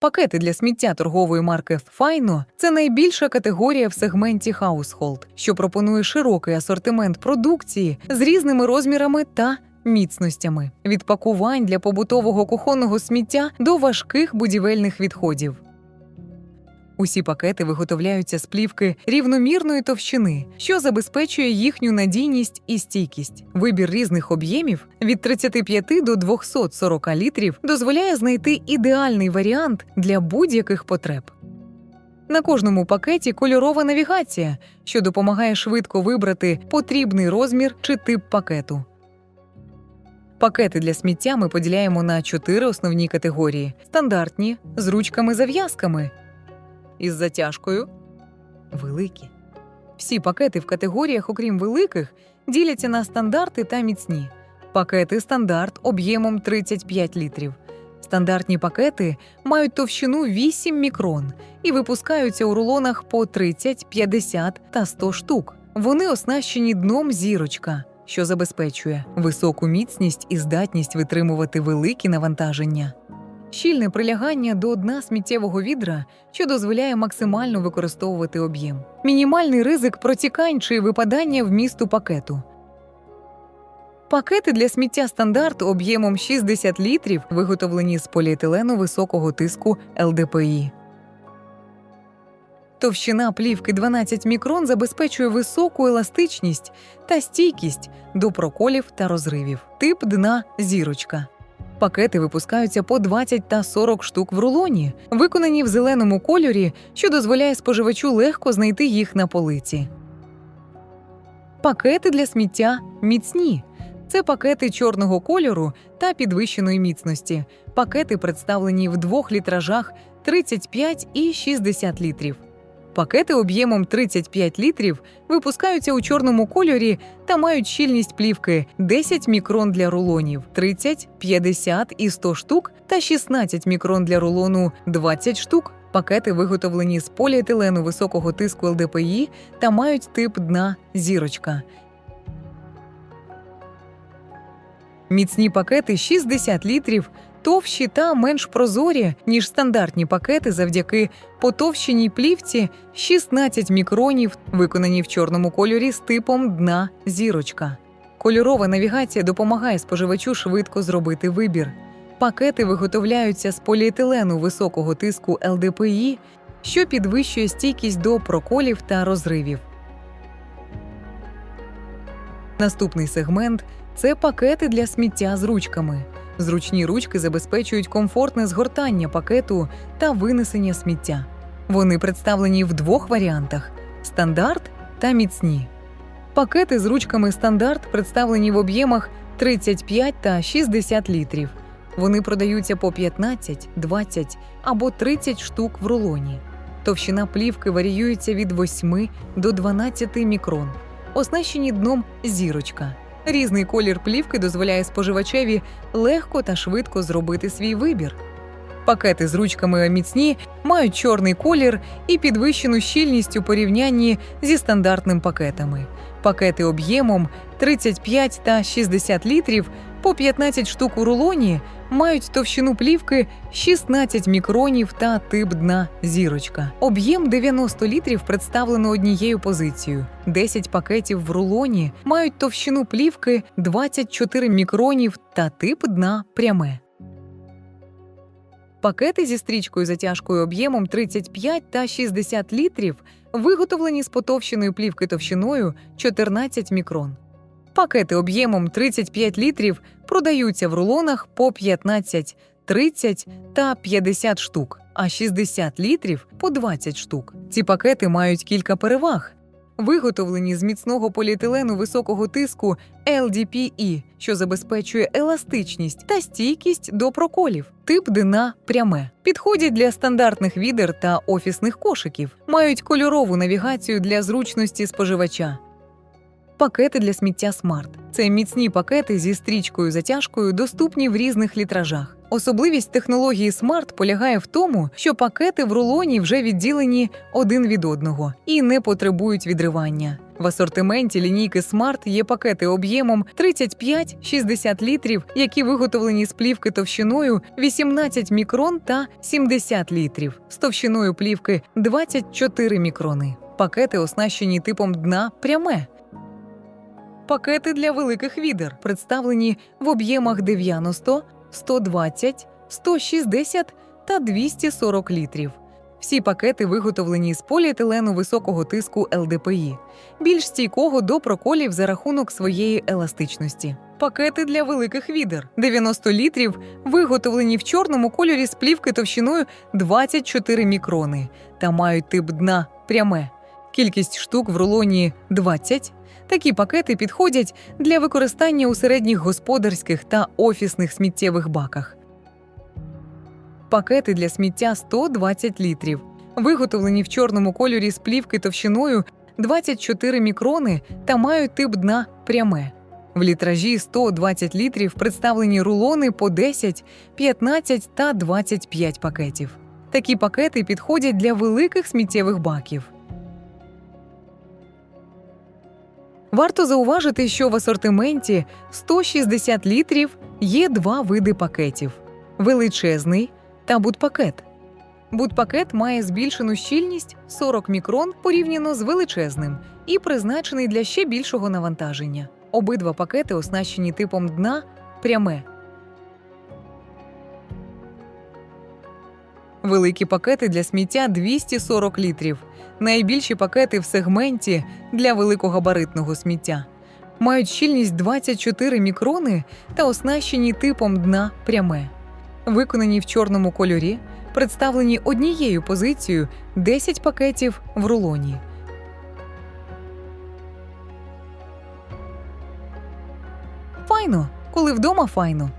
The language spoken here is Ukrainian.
Пакети для сміття торгової марки Файно це найбільша категорія в сегменті Household, що пропонує широкий асортимент продукції з різними розмірами та міцностями від пакувань для побутового кухонного сміття до важких будівельних відходів. Усі пакети виготовляються з плівки рівномірної товщини, що забезпечує їхню надійність і стійкість. Вибір різних об'ємів від 35 до 240 літрів дозволяє знайти ідеальний варіант для будь-яких потреб. На кожному пакеті кольорова навігація, що допомагає швидко вибрати потрібний розмір чи тип пакету. Пакети для сміття ми поділяємо на чотири основні категорії: стандартні з ручками-зав'язками із затяжкою, великі. Всі пакети в категоріях, окрім великих, діляться на стандарти та міцні. Пакети стандарт об'ємом 35 літрів. Стандартні пакети мають товщину 8 мікрон і випускаються у рулонах по 30, 50 та 100 штук. Вони оснащені дном зірочка, що забезпечує високу міцність і здатність витримувати великі навантаження. Щільне прилягання до дна сміттєвого відра, що дозволяє максимально використовувати об'єм. Мінімальний ризик протікань чи випадання вмісту пакету. Пакети для сміття стандарт об'ємом 60 літрів виготовлені з поліетилену високого тиску ЛДПІ. Товщина плівки 12 мікрон забезпечує високу еластичність та стійкість до проколів та розривів. Тип дна зірочка. Пакети випускаються по 20 та 40 штук в рулоні, виконані в зеленому кольорі, що дозволяє споживачу легко знайти їх на полиці. Пакети для сміття міцні. Це пакети чорного кольору та підвищеної міцності. Пакети представлені в двох літражах 35 і 60 літрів. Пакети об'ємом 35 літрів випускаються у чорному кольорі та мають щільність плівки 10 мікрон для рулонів, 30, 50 і 100 штук та 16 мікрон для рулону 20 штук. Пакети виготовлені з поліетилену високого тиску ЛДПІ та мають тип дна зірочка. Міцні пакети 60 літрів, товщі та менш прозорі, ніж стандартні пакети завдяки потовщеній плівці 16 мікронів, виконані в чорному кольорі з типом дна зірочка. Кольорова навігація допомагає споживачу швидко зробити вибір. Пакети виготовляються з поліетилену високого тиску ЛДПІ, що підвищує стійкість до проколів та розривів. Наступний сегмент це пакети для сміття з ручками. Зручні ручки забезпечують комфортне згортання пакету та винесення сміття. Вони представлені в двох варіантах: стандарт та міцні. Пакети з ручками стандарт представлені в об'ємах 35 та 60 літрів. Вони продаються по 15, 20 або 30 штук в рулоні. Товщина плівки варіюється від 8 до 12 мікрон, оснащені дном зірочка. Різний колір плівки дозволяє споживачеві легко та швидко зробити свій вибір. Пакети з ручками міцні мають чорний колір і підвищену щільність у порівнянні зі стандартним пакетами. Пакети об'ємом 35 та 60 літрів по 15 штук у рулоні мають товщину плівки 16 мікронів та тип дна зірочка. Об'єм 90 літрів представлено однією позицією. 10 пакетів в рулоні мають товщину плівки 24 мікронів та тип дна пряме. Пакети зі стрічкою затяжкою об'ємом 35 та 60 літрів виготовлені з потовщеної плівки товщиною 14 мікрон. Пакети об'ємом 35 літрів продаються в рулонах по 15, 30 та 50 штук, а 60 літрів по 20 штук. Ці пакети мають кілька переваг. Виготовлені з міцного поліетилену високого тиску LDPE, що забезпечує еластичність та стійкість до проколів. Тип дина пряме. Підходять для стандартних відер та офісних кошиків, мають кольорову навігацію для зручності споживача. Пакети для сміття Смарт це міцні пакети зі стрічкою затяжкою, доступні в різних літражах. Особливість технології Smart полягає в тому, що пакети в рулоні вже відділені один від одного і не потребують відривання. В асортименті лінійки Smart є пакети об'ємом 35-60 літрів, які виготовлені з плівки товщиною 18 мікрон та 70 літрів, з товщиною плівки 24 мікрони. Пакети оснащені типом дна пряме. Пакети для великих відер представлені в об'ємах 90, 120, 160 та 240 літрів. Всі пакети виготовлені з поліетилену високого тиску ЛДПІ, більш стійкого до проколів за рахунок своєї еластичності. Пакети для великих відер 90 літрів, виготовлені в чорному кольорі з плівки товщиною 24 мікрони та мають тип дна пряме. Кількість штук в рулоні 20. Такі пакети підходять для використання у середніх господарських та офісних сміттєвих баках. Пакети для сміття 120 літрів, виготовлені в чорному кольорі з плівки товщиною 24 мікрони та мають тип дна пряме. В літражі 120 літрів представлені рулони по 10, 15 та 25 пакетів. Такі пакети підходять для великих сміттєвих баків. Варто зауважити, що в асортименті 160 літрів є два види пакетів: величезний та будпакет. Будпакет має збільшену щільність 40 мікрон порівняно з величезним і призначений для ще більшого навантаження. Обидва пакети оснащені типом дна пряме. Великі пакети для сміття 240 літрів. Найбільші пакети в сегменті для великогабаритного сміття. Мають щільність 24 мікрони та оснащені типом дна пряме. Виконані в чорному кольорі, представлені однією позицією 10 пакетів в рулоні. Файно, коли вдома файно.